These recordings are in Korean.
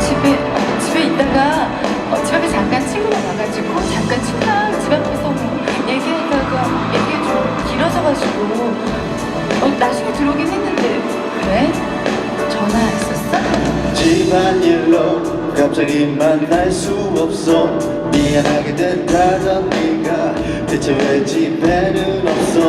집에 집에 있다가 어, 집 앞에 잠깐 친구가 와가지고 잠깐 친구랑 집 앞에서 뭐 얘기하다가 얘기 좀 길어져가지고 어, 나중에 들어오긴 했는데 왜 전화했었어? 집안일로 갑자기 만날 수 없어. 미안하게 됐다던 네가 대체 왜 집에는 없어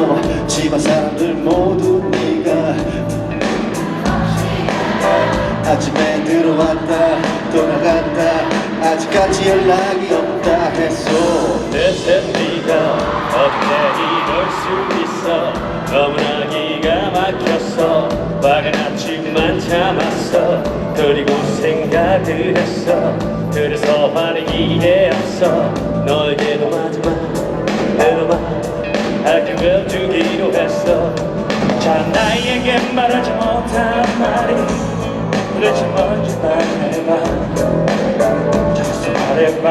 아직까지 연락이 없다 했어 대체 네가 어떻게 이럴 수 있어. 너무나 기가 막혔어 화가 났지만 참았어. 그리고 생각을 했어. 그래서 화내기에 앞서 너에게도 마지막 들어봐 악역을 주기로 했어. 자 나에게 말하지 못한 말이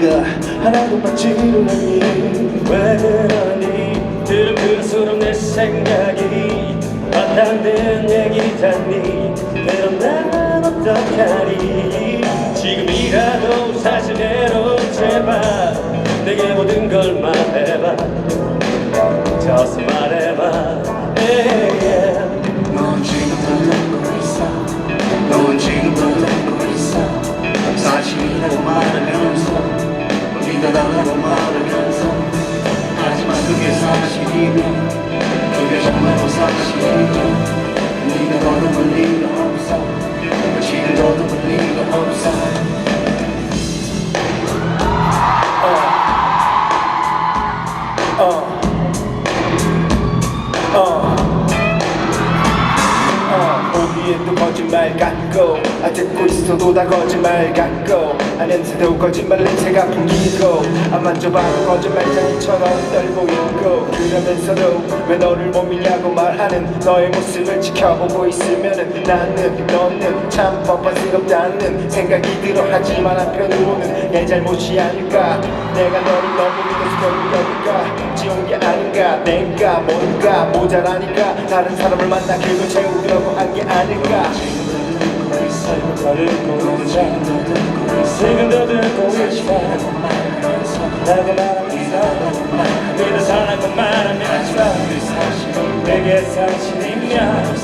앞뒤가 하나도 맞지를 않니 왜 그러니? 들은 들을수록 내 생각이 바탕된 얘기잖니. 그럼 난 어떡하니? 지금이라도 사실대로 제발 내게 모든 걸 말해봐. just 말해봐. yeah. 넌 보 기에도 거짓말 같고 아 듣고 있어도 다 거짓말 같고 아 냄새도 거짓말 냄새가 풍기고 아 만져봐도 거짓말쟁이처럼 떨고 있고 그러면서도 왜 너를 못 믿냐고 말하는 너의 모습을 지켜보고 있으면은 나는 너는 참 뻔뻔스럽다는 생각이 들어. 하지만 한편으로는 내 잘못이 아닐까. 내가 너를 너무 믿어서 결국 여기가 지운 게 아닌가 내가 뭔가 모자라니까. 다른 사람을 만나 길고 채우려고 한 않을까 나를 모르자. 지금도 듣고 있지만 나도 말합니다. 믿어 사랑만 말하면 하지만 내게 사실이면